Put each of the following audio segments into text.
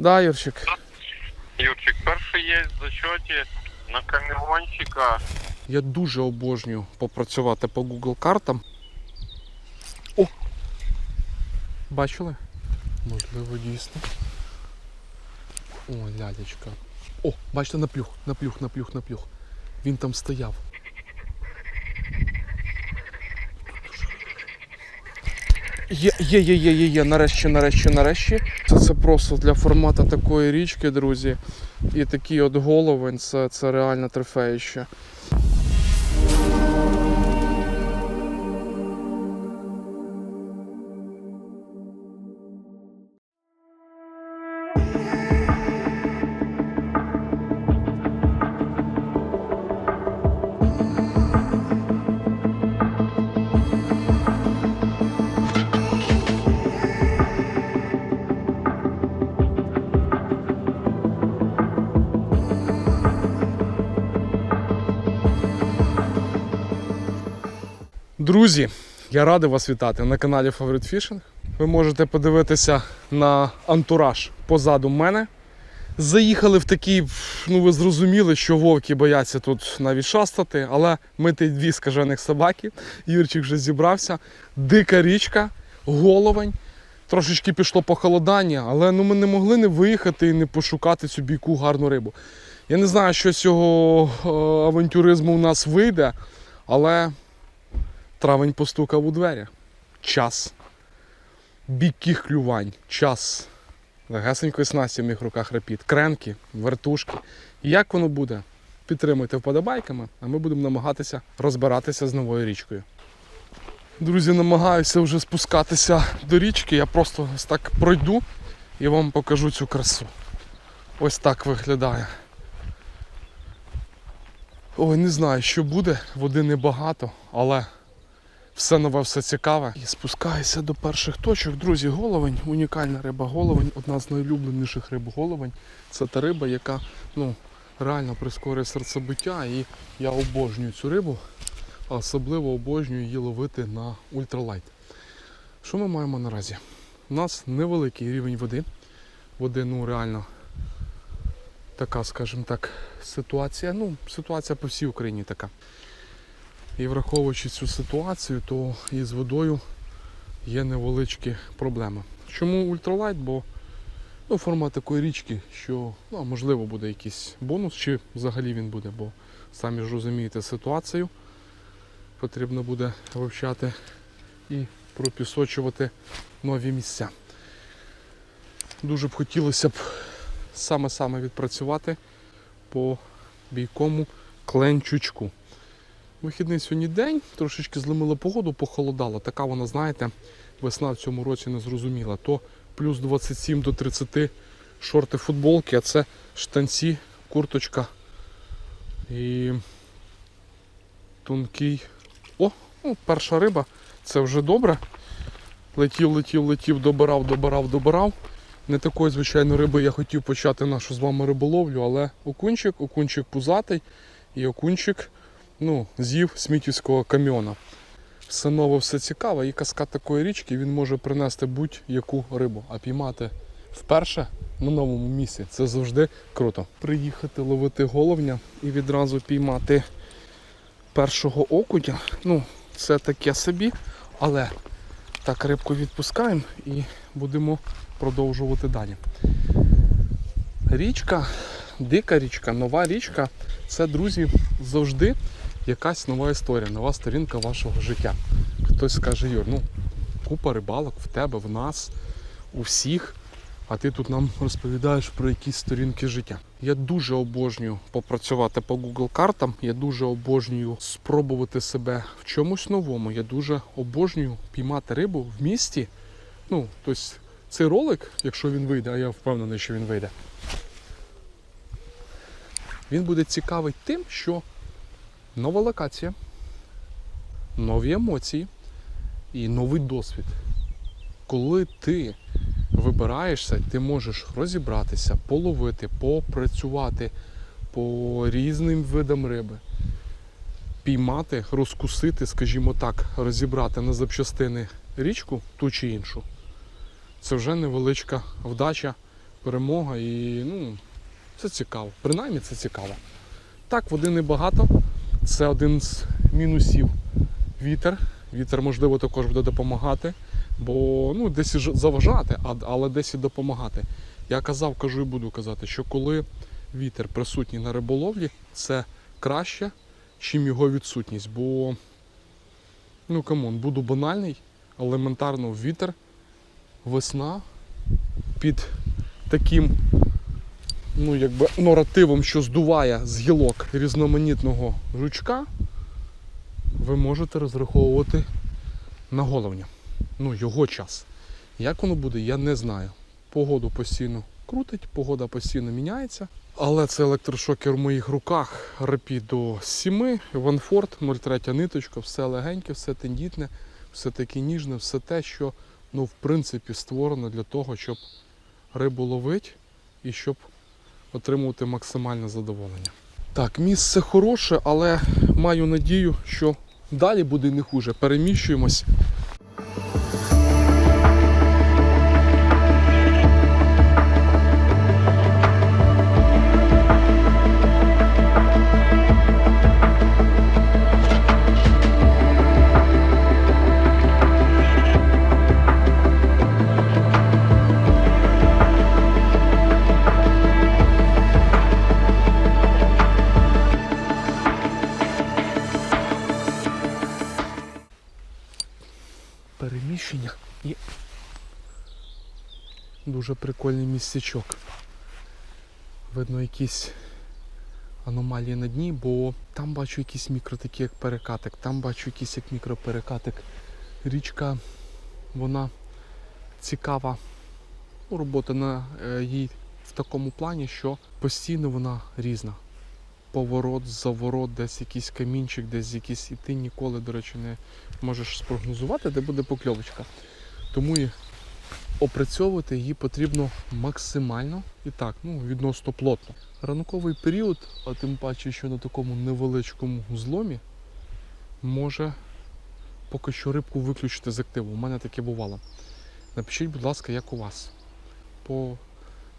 Да, Юрчик. Юрчик, перший є в зачоті на камерончика. Я дуже обожнюю попрацювати по Google картам. О! Бачили? Можливо, дійсно. О, лялечка. О, бачите, наплюх, наплюх, наплюх, наплюх. Він там стояв. Є, є, є, є, є, нарешті, нарешті, нарешті. Це, це просто для формату такої річки, друзі. І такий от головень, це, це реально трофеїще. Друзі, я радий вас вітати на каналі Favorite Fishing. Ви можете подивитися на антураж позаду мене. Заїхали в такий, ну ви зрозуміли, що вовки бояться тут навіть шастати, але ми ті дві скажених собаки. Юрчик вже зібрався. Дика річка, головень. Трошечки пішло похолодання, але ну, ми не могли не виїхати і не пошукати цю бійку гарну рибу. Я не знаю, що з цього е, авантюризму у нас вийде, але Травень постукав у двері. Час. Бійких клювань. Час. Легесенької снасті в моїх руках репіт. Кренки, вертушки. Як воно буде? Підтримуйте вподобайками, а ми будемо намагатися розбиратися з новою річкою. Друзі, намагаюся вже спускатися до річки. Я просто ось так пройду і вам покажу цю красу. Ось так виглядає. Ой, не знаю, що буде, води небагато, але все нове, все цікаве. І спускаюся до перших точок. Друзі, головень, унікальна риба головень, одна з найулюбленіших риб головень. Це та риба, яка ну, реально прискорює серцебиття. І я обожнюю цю рибу, а особливо обожнюю її ловити на ультралайт. Що ми маємо наразі? У нас невеликий рівень води. Води, ну реально така, скажімо так, ситуація. Ну, ситуація по всій Україні така. І враховуючи цю ситуацію, то із водою є невеличкі проблеми. Чому ультралайт? Бо ну, формат такої річки, що ну, можливо буде якийсь бонус, чи взагалі він буде, бо самі ж розумієте ситуацію. Потрібно буде вивчати і пропісочувати нові місця. Дуже б хотілося б саме-саме відпрацювати по бійкому кленчучку. Вихідний сьогодні день, трошечки зломила погоду, похолодало. Така вона, знаєте, весна в цьому році не зрозуміла. То плюс 27 до 30 шорти футболки, а це штанці, курточка і тонкий. О, ну, перша риба, це вже добре. Летів, летів, летів, добирав, добирав, добирав. Не такої, звичайно, риби я хотів почати нашу з вами риболовлю, але окунчик, окунчик пузатий і окунчик ну, з'їв смітівського каміона. Все нове, все цікаве, і каскад такої річки він може принести будь-яку рибу, а піймати вперше на новому місці. Це завжди круто. Приїхати ловити головня і відразу піймати першого окуня. Ну, це таке собі, але так рибку відпускаємо і будемо продовжувати далі. Річка, дика річка, нова річка це, друзі, завжди якась нова історія, нова сторінка вашого життя. Хтось скаже, Юр, ну купа рибалок в тебе, в нас, у всіх, а ти тут нам розповідаєш про якісь сторінки життя. Я дуже обожнюю попрацювати по Google картам, я дуже обожнюю спробувати себе в чомусь новому. Я дуже обожнюю піймати рибу в місті. Ну, тобто цей ролик, якщо він вийде, а я впевнений, що він вийде, він буде цікавий тим, що нова локація, нові емоції і новий досвід. Коли ти вибираєшся, ти можеш розібратися, половити, попрацювати по різним видам риби, піймати, розкусити, скажімо так, розібрати на запчастини річку ту чи іншу. Це вже невеличка вдача, перемога і ну, це цікаво. Принаймні це цікаво. Так, води небагато. Це один з мінусів вітер. Вітер, можливо, також буде допомагати, бо ну, десь і заважати, але десь і допомагати. Я казав, кажу і буду казати, що коли вітер присутній на риболовлі, це краще, чим його відсутність. Бо, ну камон, буду банальний, елементарно вітер, весна під таким ну, якби, наративом, що здуває з гілок різноманітного жучка, ви можете розраховувати на головня. Ну, його час. Як воно буде, я не знаю. Погоду постійно крутить, погода постійно міняється. Але це електрошокер в моїх руках. До 7, Ванфорд, 0,3 ниточка, все легеньке, все тендітне, все таке ніжне, все те, що ну, в принципі створено для того, щоб рибу ловити і щоб отримувати максимальне задоволення. Так, місце хороше, але маю надію, що далі буде не хуже. Переміщуємось. І дуже прикольний місцячок. Видно якісь аномалії на дні, бо там бачу якісь мікро такі як перекатик, там бачу якийсь як мікроперекатик. Річка, вона цікава. Ну, Робота на е, їй в такому плані, що постійно вона різна. Поворот, заворот, десь якийсь камінчик, десь якийсь і ти ніколи, до речі, не можеш спрогнозувати, де буде покльовочка. Тому і опрацьовувати її потрібно максимально і так, ну, відносно плотно. Ранковий період, а тим паче, що на такому невеличкому зломі, може поки що рибку виключити з активу. У мене таке бувало. Напишіть, будь ласка, як у вас. По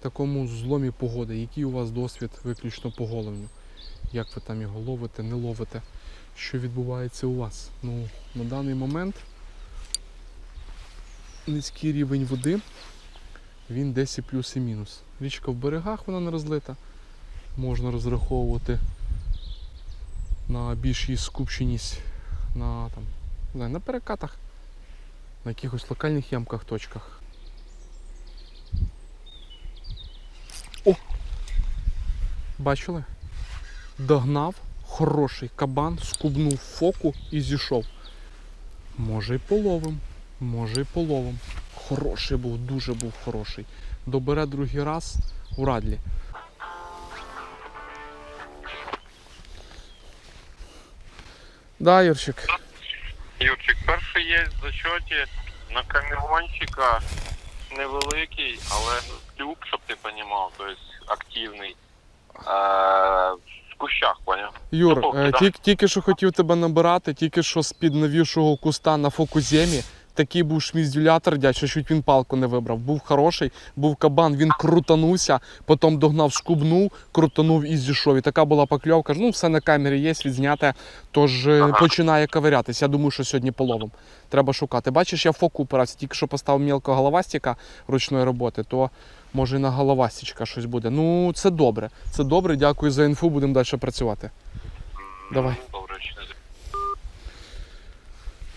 такому зломі погоди, який у вас досвід виключно по головню. Як ви там його ловите, не ловите, що відбувається у вас. Ну, на даний момент низький рівень води, він десь і плюс і мінус. Річка в берегах вона не розлита. Можна розраховувати на більш її скупченість на, там, знаю, на перекатах, на якихось локальних ямках, точках. О! Бачили? Догнав хороший кабан, скубнув фоку і зійшов. Може й половим, може й половим. Хороший був, дуже був хороший. Добере другий раз у радлі. Да, Юрчик. Юрчик, перший є в зачоті на камігончика невеликий, але клюк, щоб ти розумів, тобто активний. Е, в кущах, поняв? Юр, е, да. тільки, тільки що хотів тебе набирати, тільки що з-під навішого куста на фокуземі. Такий був шміздюлятор, дядь, що чуть він палку не вибрав. Був хороший, був кабан, він крутанувся, потім догнав, скубнув, крутанув і зійшов. І така була покльовка. Ну, все на камері є, відзняте, тож е, Ага. починає ковирятись. Я думаю, що сьогодні половим. Треба шукати. Бачиш, я фоку упирався, тільки що поставив мілкого головастика ручної роботи, то може і на головастичка щось буде. Ну, це добре. Це добре, дякую за інфу, будемо далі працювати. Давай. Добре,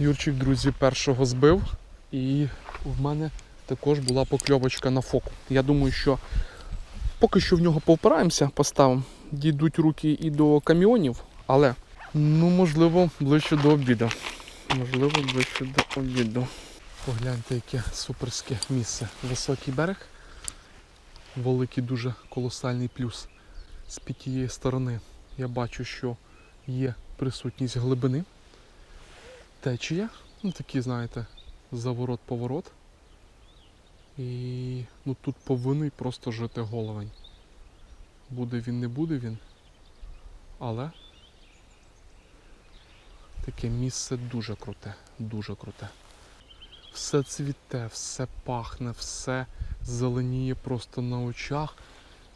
Юрчик, друзі, першого збив, і в мене також була покльовочка на фоку. Я думаю, що поки що в нього повпираємося, поставимо. Дійдуть руки і до каміонів, але ну, можливо, ближче до обіду. Можливо, ближче до обіду. Погляньте, яке суперське місце. Високий берег, великий дуже колосальний плюс. З під тієї сторони я бачу, що є присутність глибини течія. Ну такий, знаєте, заворот-поворот. І ну, тут повинен просто жити головень. Буде він, не буде він. Але таке місце дуже круте, дуже круте. Все цвіте, все пахне, все зеленіє просто на очах.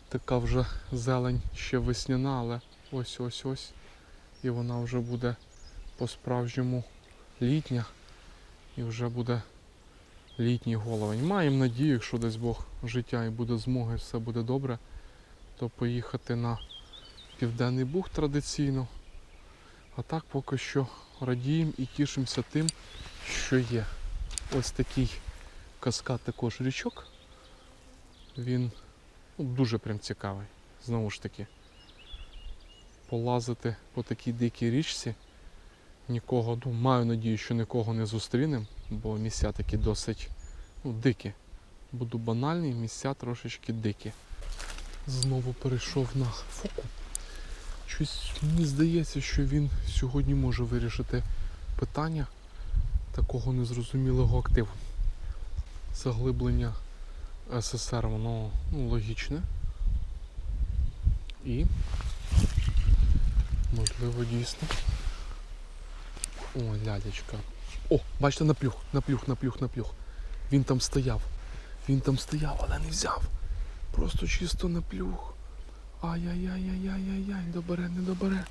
Така вже зелень ще весняна, але ось ось ось. І вона вже буде по-справжньому літня. І вже буде літній головень. Маємо надію, якщо дасть Бог життя і буде змоги, все буде добре, то поїхати на Південний Буг традиційно. А так поки що радіємо і тішимося тим, що є. Ось такий каскад також річок. Він ну, дуже прям цікавий. Знову ж таки. Полазити по такій дикій річці. Нікого, ну, маю надію, що нікого не зустрінемо, бо місця такі досить ну, дикі. Буду банальний, місця трошечки дикі. Знову перейшов на фоку. Щось мені здається, що він сьогодні може вирішити питання такого незрозумілого активу. Заглиблення СССР, воно ну, логічне. І можливо дійсно. О, лялечка. О, бачите, наплюх, наплюх, наплюх, наплюх. Він там стояв. Він там стояв, але не взяв. Просто чисто наплюх. Ай-яй-яй-яй-яй-яй, добере, не добере.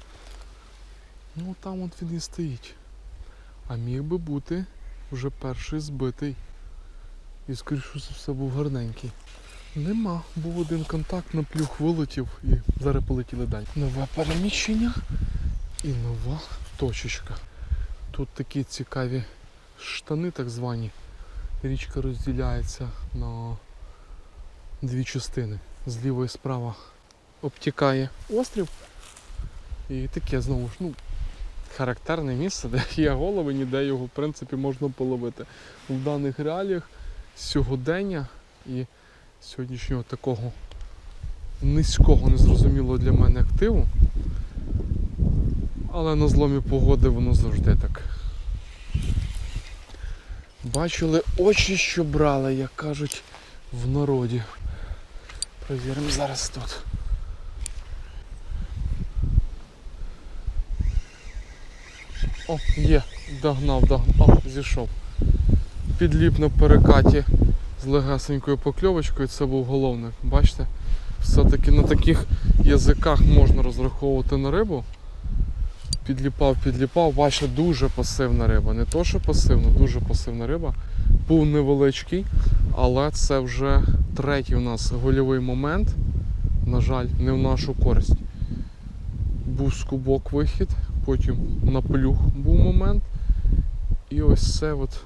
Ну там от він і стоїть. А міг би бути вже перший збитий. І скоріше за все був гарненький. Нема. Був один контакт, наплюх вилетів і зараз полетіли далі. Нове переміщення і нова точечка. Тут такі цікаві штани, так звані. Річка розділяється на дві частини. Зліва і справа обтікає острів. І таке знову ж, ну, характерне місце, де є голови, ніде його в принципі можна половити. В даних реаліях сьогодення і сьогоднішнього такого низького, незрозумілого для мене активу. Але на зломі погоди воно завжди так. Бачили очі, що брали, як кажуть в народі. Провіримо зараз тут. О, є, догнав, догнав, О, зійшов. Підліп на перекаті з легесенькою покльовочкою, це був головник. Бачите? Все-таки на таких язиках можна розраховувати на рибу. Підліпав, підліпав, бачите, дуже пасивна риба. Не то, що пасивна, дуже пасивна риба. Був невеличкий, але це вже третій у нас гольовий момент. На жаль, не в нашу користь. Був скубок вихід, потім на плюх був момент. І ось це от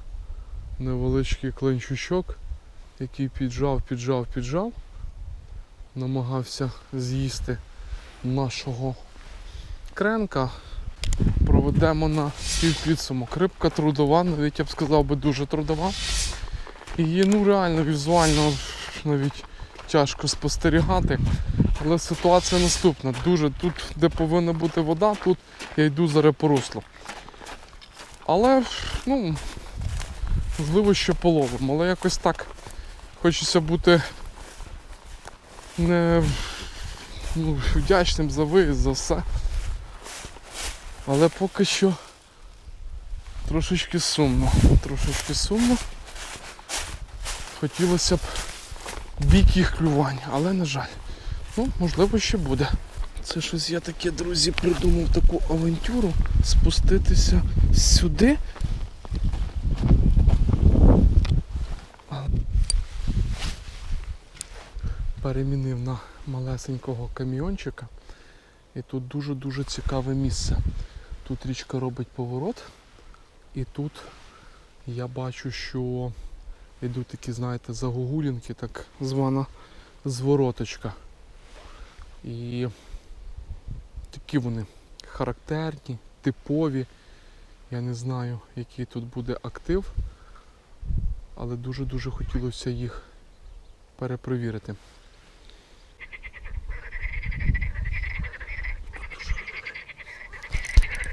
невеличкий клинчучок, який піджав, піджав, піджав. Намагався з'їсти нашого кренка. Проведемо на співпідсумок. Рибка трудова, навіть я б сказав би дуже трудова. І ну реально візуально навіть тяжко спостерігати. Але ситуація наступна. Дуже тут, де повинна бути вода, тут я йду зараз по. Але, ну, можливо, ще половимо. Але якось так хочеться бути не ну, вдячним за виїзд, за все. Але поки що трошечки сумно. Трошечки сумно. Хотілося б бік їх клювань, але на жаль. Ну, можливо, ще буде. Це щось я таке, друзі, придумав таку авантюру спуститися сюди. Перемінив на малесенького каміончика. І тут дуже-дуже цікаве місце. Тут річка робить поворот, і тут я бачу, що йдуть такі, знаєте, загогулінки, так звана звороточка. І такі вони характерні, типові. Я не знаю, який тут буде актив, але дуже-дуже хотілося їх перепровірити.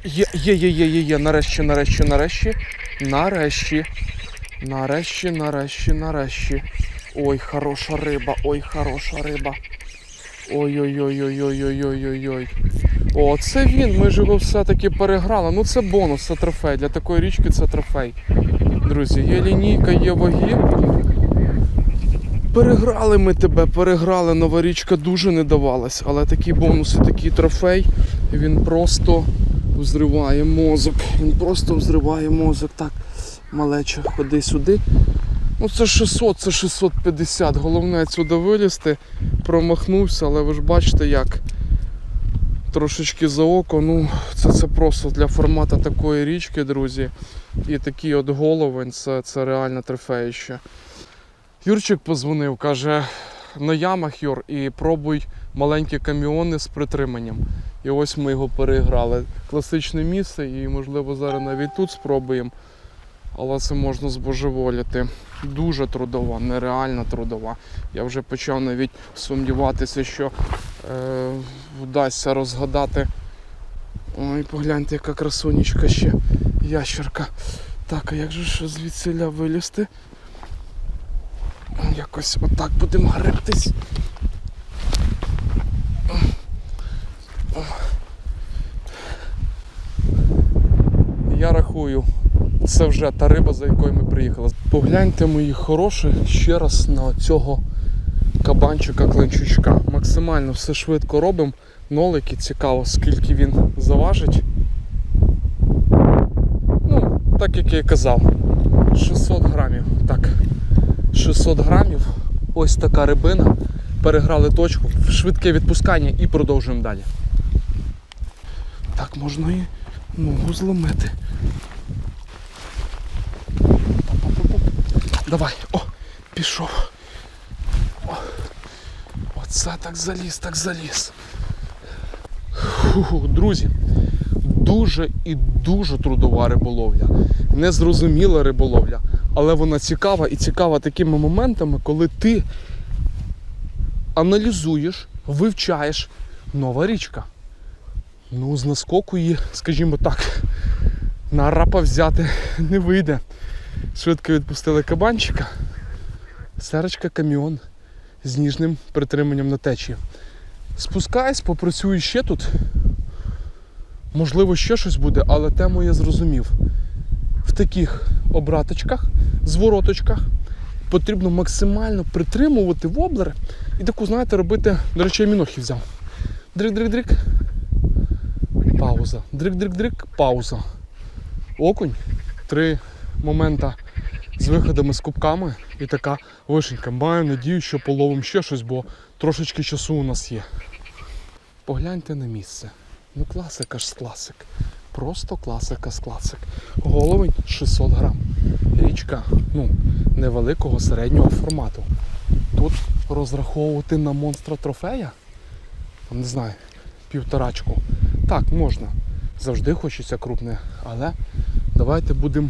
Є, є, є, є, є, є, нарешті, нарешті, нарешті, нарешті, нарешті, нарешті, нарешті. Ой, хороша риба, ой, хороша риба. Ой-ой-ой-ой-ой-ой-ой-ой. О, це він, ми ж його все-таки переграли. Ну це бонус, це трофей. Для такої річки це трофей. Друзі, є лінійка, є ваги. переграли ми тебе, переграли. Нова річка дуже не давалась, але такі бонуси, такий трофей, він просто взриває мозок. Він просто взриває мозок. Так, малеча, ходи сюди. Ну це 600, це 650. Головне сюди вилізти. Промахнувся, але ви ж бачите як. Трошечки за око, ну це, це просто для формату такої річки, друзі. І такий от головень, це, це реально трофеїще. Юрчик позвонив, каже, на ямах Юр, і пробуй маленькі каміони з притриманням. І ось ми його переіграли. Класичне місце, і можливо зараз навіть тут спробуємо. Але це можна збожеволіти. Дуже трудова, нереально трудова. Я вже почав навіть сумніватися, що е, вдасться розгадати. Ой, погляньте, яка красунечка ще ящерка. Так, а як же ж звідсиля вилізти? Якось отак будемо гребтись. Я рахую, це вже та риба, за якою ми приїхали. Погляньте, мої хороші, ще раз на цього кабанчика кленчучка. Максимально все швидко робимо. Нолики цікаво, скільки він заважить. Ну, так як я і казав, 600 грамів. Так, 600 грамів. Ось така рибина. Переграли точку, швидке відпускання і продовжуємо далі. Так, можна і ногу зломити. Давай, о, пішов. О, оце так заліз, так заліз. Фу, друзі, дуже і дуже трудова риболовля. Незрозуміла риболовля, але вона цікава і цікава такими моментами, коли ти аналізуєш, вивчаєш нова річка. Ну, з наскоку її, скажімо так, на рапа взяти не вийде. Швидко відпустили кабанчика. Серочка каміон з ніжним притриманням на течії. Спускаюсь, попрацюю ще тут. Можливо, ще щось буде, але тему я зрозумів. В таких обраточках, звороточках потрібно максимально притримувати воблери і таку, знаєте, робити, до речі, я мінохи взяв. Дрик-дрик-дрик. Пауза. Дрик-дрик-дрик, пауза. Окунь. Три момента з виходами з кубками і така вишенька. Маю надію, що половим ще щось, бо трошечки часу у нас є. Погляньте на місце. Ну класика ж з класик. Просто класика з класик. Головень 600 грам. Річка ну, невеликого середнього формату. Тут розраховувати на монстра трофея, не знаю, півторачку. Так, можна. Завжди хочеться крупне, але давайте будемо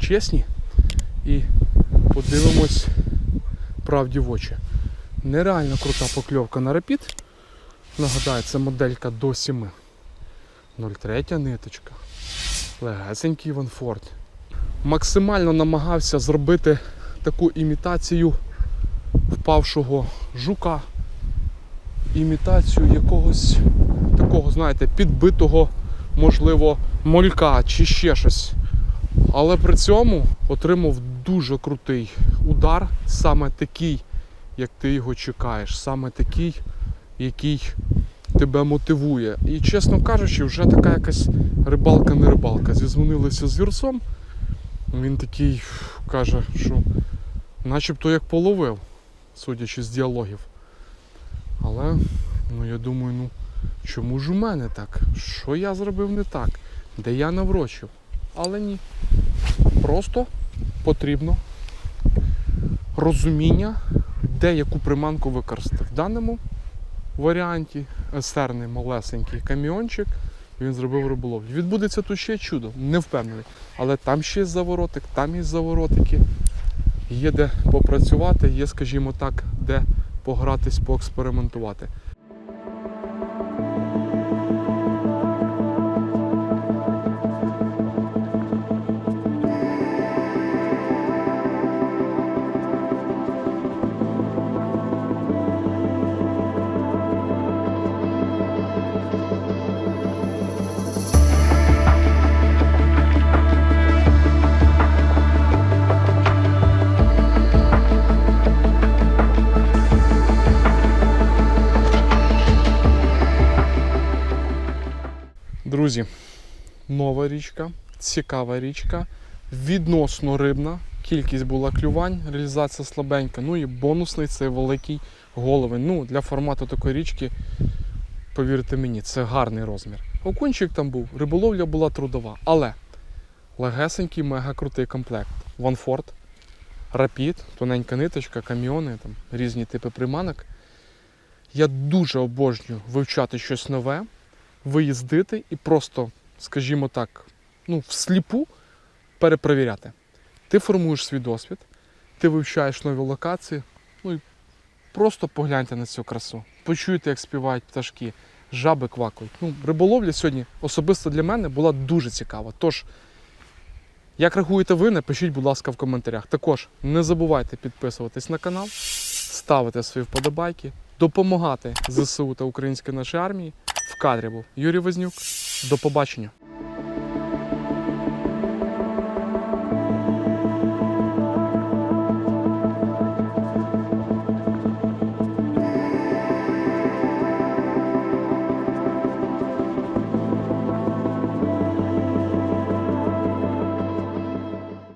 чесні і подивимось правді в очі. Нереально крута покльовка на репіт. Нагадаю, це моделька до 7. 0,3 ниточка. Легесенький Ванфорд. Максимально намагався зробити таку імітацію впавшого жука, імітацію якогось такого, знаєте, підбитого, можливо, молька чи ще щось. Але при цьому отримав дуже крутий удар, саме такий, як ти його чекаєш, саме такий, який тебе мотивує. І, чесно кажучи, вже така якась рибалка не рибалка. Зізвонилися з Юрсом. Він такий каже, що начебто як половив, судячи з діалогів. Але, ну я думаю, ну чому ж у мене так? Що я зробив не так? Де я наврочив? Але ні. Просто потрібно розуміння, де яку приманку використати. В даному варіанті есерний малесенький каміончик, він зробив риболовлю. Відбудеться тут ще чудо, не впевнений. Але там ще є заворотик, там є заворотики. Є де попрацювати, є, скажімо так, де погратись, поекспериментувати. Друзі, нова річка, цікава річка, відносно рибна. Кількість була клювань, реалізація слабенька. Ну і бонусний це великий головень. Ну, для формату такої річки, повірте мені, це гарний розмір. Окунчик там був, риболовля була трудова, але легесенький, мега крутий комплект. Ванфорд, Рапід, тоненька ниточка, каміони, там, різні типи приманок. Я дуже обожнюю вивчати щось нове, виїздити і просто, скажімо так, ну, всліпу перепровіряти. Ти формуєш свій досвід, ти вивчаєш нові локації, ну і просто погляньте на цю красу. Почуйте, як співають пташки, жаби квакають. Ну, риболовля сьогодні особисто для мене була дуже цікава. Тож, як реагуєте ви, напишіть, будь ласка, в коментарях. Також не забувайте підписуватись на канал, ставити свої вподобайки, допомагати ЗСУ та українській нашій армії. В кадрі був Юрій Вознюк. До побачення!